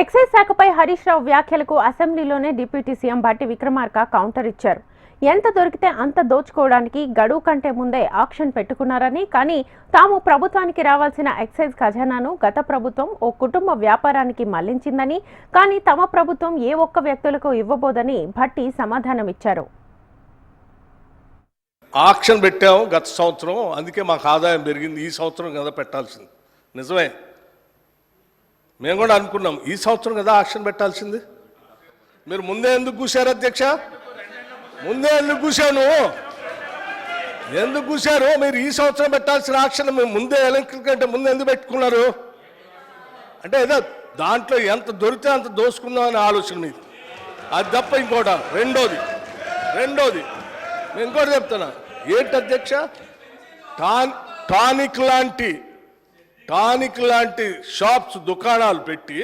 Excise శాఖపై Harish Rao వ్యాఖ్యలకు అసెంబ్లీలోనే deputy CM Bhatti Vikramarka counter ఇచ్చారు. ఎంత దొరికితే అంత దోచుకోవడానికి గడువు కంటే ముందే ఆక్షన్ పెట్టుకున్నారని కానీ తాము ప్రభుత్వానికి రావాల్సిన ఎక్సైజ్ ఖజానాను గత ప్రభుత్వం ఓ కుటుంబ వ్యాపారానికి మళ్ళించిందని కానీ తమ ప్రభుత్వం ఏ ఒక్క వ్యక్తులకు ఇవ్వబోదని భట్టి సమాధానమిచ్చారు ఆక్షన్ పెట్టాము గత సంవత్సరం అందుకే మాకు ఆదాయం పెరిగింది. ఈ సంవత్సరం కదా పెట్టాల్సింది. నిజమే? మేము కూడా అనుకున్నాం ఈ సంవత్సరం కదా ఆక్షన్ పెట్టాల్సింది. మీరు ముందే ఎందుకు కూశారు అధ్యక్ష? ముందే ఎందుకు కూశాను? ఎందుకు కూశారు? మీరు ఈ సంవత్సరం పెట్టాల్సిన ఆక్షన్ మేము ముందే ఎలక్ట్రిక్ కంటే ముందే ఎందుకు పెట్టుకున్నారు? అంటే ఏదో దాంట్లో ఎంత దొరికితే అంత దోసుకుందాం అనే ఆలోచన మీది. అది తప్ప ఇంకోట రెండోది రెండోది నేను ఇంకోటి చెప్తున్నా. ఏంటి అధ్యక్ష? టాన్ టానిక్ లాంటి టానిక్ లాంటి షాప్స్ దుకాణాలు పెట్టి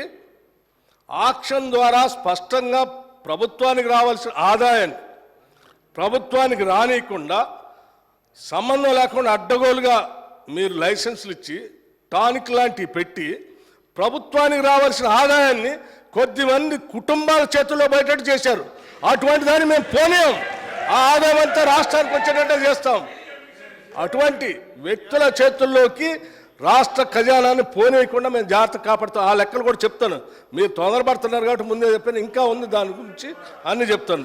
ఆక్షన్ ద్వారా స్పష్టంగా ప్రభుత్వానికి రావాల్సిన ఆదాయాన్ని ప్రభుత్వానికి రానియకుండా సంబంధం లేకుండా అడ్డగోలుగా మీరు లైసెన్సులు ఇచ్చి టానిక్ లాంటివి పెట్టి ప్రభుత్వానికి రావాల్సిన ఆదాయాన్ని కొద్దిమంది కుటుంబాల చేతుల్లో బయటట్టు చేశారు. అటువంటి దాన్ని మేము పోనీయం. ఆ ఆదాయం అంతా రాష్ట్రానికి వచ్చేటట్టే చేస్తాం. అటువంటి వ్యక్తుల చేతుల్లోకి రాష్ట్ర ఖజానాన్ని పోనీయకుండా మేము జాగ్రత్త కాపాడుతాం. ఆ లెక్కలు కూడా చెప్తాను. మీరు తొందరపడుతున్నారు కాబట్టి ముందే చెప్పాను. ఇంకా ఉంది దాని గురించి అన్ని చెప్తాను.